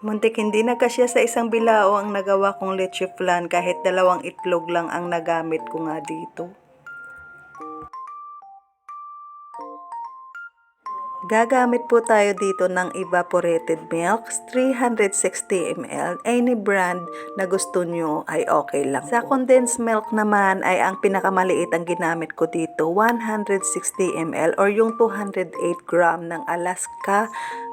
Muntik hindi na kasya sa isang bilao ang nagawa kong leche flan kahit dalawang itlog lang ang nagamit ko nga dito. Gagamit po tayo dito ng evaporated milk, 360 ml. Any brand na gusto nyo ay okay lang. Sa condensed milk naman ay ang pinakamaliit ang ginamit ko dito, 160 ml or yung 208 gram ng Alaska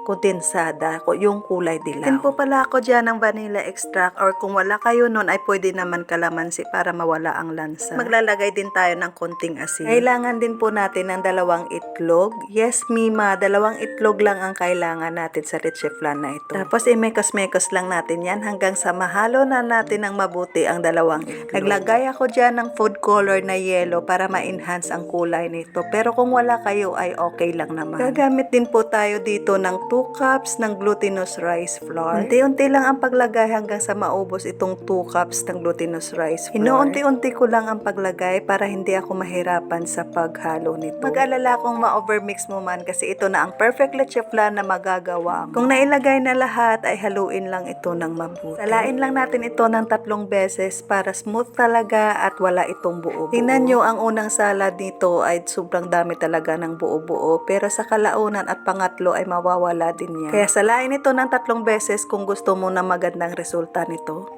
kondensada, ko- yung kulay dilaw. Din po pala ako dyan ng vanilla extract or kung wala kayo nun ay pwede naman kalamansi para mawala ang lansa. Maglalagay din tayo ng konting asin. Kailangan din po natin ng dalawang itlog. Yes, Mima, dalawang itlog lang ang kailangan natin sa leche flan na ito. Tapos imekos-mekos lang natin yan hanggang sa mahalo na natin ng mabuti ang dalawang itlog. Naglagay ako dyan ng food color na yellow para ma-enhance ang kulay nito. Pero kung wala kayo ay okay lang naman. Gagamit din po tayo dito ng 2 cups ng glutinous rice flour. Unti-unti lang ang paglagay hanggang sa maubos itong 2 cups ng glutinous rice flour. Inuunti-unti ko lang ang paglagay para hindi ako mahirapan sa paghalo nito. Mag-alala kung ma-overmix mo man kasi ito na ang perfect leche flan na magagawa mo. Kung nailagay na lahat ay haluin lang ito ng mabuti. Salain lang natin ito ng tatlong beses para smooth talaga at wala itong buo-buo. Tingnan nyo ang unang salad nito ay sobrang dami talaga ng buo-buo pero sa kalaunan at pangatlo ay mawawala din yan. Kaya salain ito ng tatlong beses kung gusto mo na magandang resulta nito.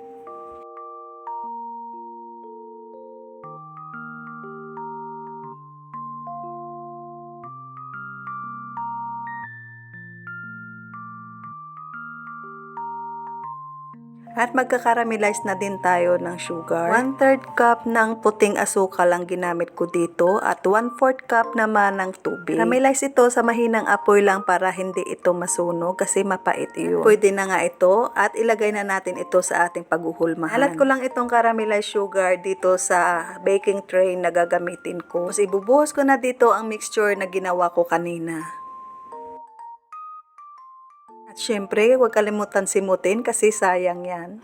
At magkakaramelize na din tayo ng sugar. 1 third cup ng puting asukal ang ginamit ko dito at 1 4 cup naman ng tubig. Caramelize ito sa mahinang apoy lang para hindi ito masunog kasi mapait iyon. Pwede na nga ito at ilagay na natin ito sa ating paghuhulmahan. Alat ko lang itong caramelized sugar dito sa baking tray na gagamitin ko. Tapos ibubuhos ko na dito ang mixture na ginawa ko kanina. At syempre, huwag kalimutan simutin kasi sayang yan.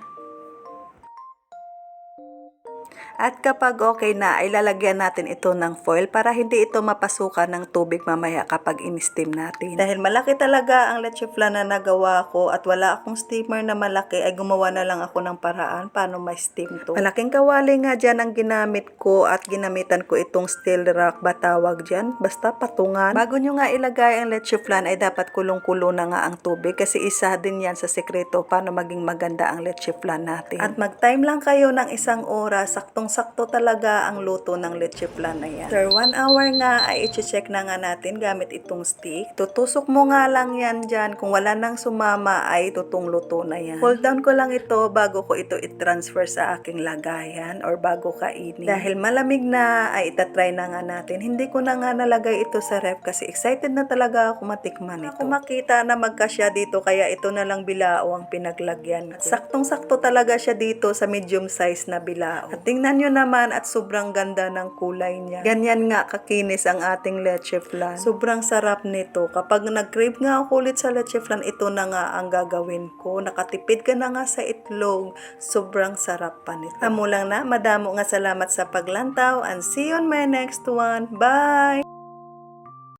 At kapag okay na, ay lalagyan natin ito ng foil para hindi ito mapasukan ng tubig mamaya kapag in-steam natin. Dahil malaki talaga ang leche flan na nagawa ko at wala akong steamer na malaki, ay gumawa na lang ako ng paraan paano ma-steam to. Malaking kawali nga dyan ang ginamit ko at ginamitan ko itong steel rack ba tawag dyan? Basta patungan. Bago nyo nga ilagay ang leche flan ay dapat kulong-kulo na nga ang tubig kasi isa din yan sa sekreto paano maging maganda ang leche flan natin. At mag-time lang kayo ng isang oras, saktong-sakto talaga ang luto ng leche flan na yan. After one hour nga ay i-check na nga natin gamit itong stick. Tutusok mo nga lang yan dyan. Kung wala nang sumama ay tutong luto na yan. Hold down ko lang ito bago ko ito i-transfer sa aking lagayan or bago kainin. Dahil malamig na ay itatry na nga natin. Hindi ko na nga nalagay ito sa ref kasi excited na talaga ako matikman ito. Ako makita na magkasya dito kaya ito na lang bilao ang pinaglagyan ko. Saktong-sakto talaga siya dito sa medium size na bilao. At tingnan nyo naman at sobrang ganda ng kulay niya. Ganyan nga kakinis ang ating leche flan. Sobrang sarap nito. Kapag nag-crave nga ako ulit sa leche flan, ito na nga ang gagawin ko. Nakatipid ka na nga sa itlog. Sobrang sarap pa nito. Amo lang na, madamo nga salamat sa paglantaw and see you on my next one. Bye!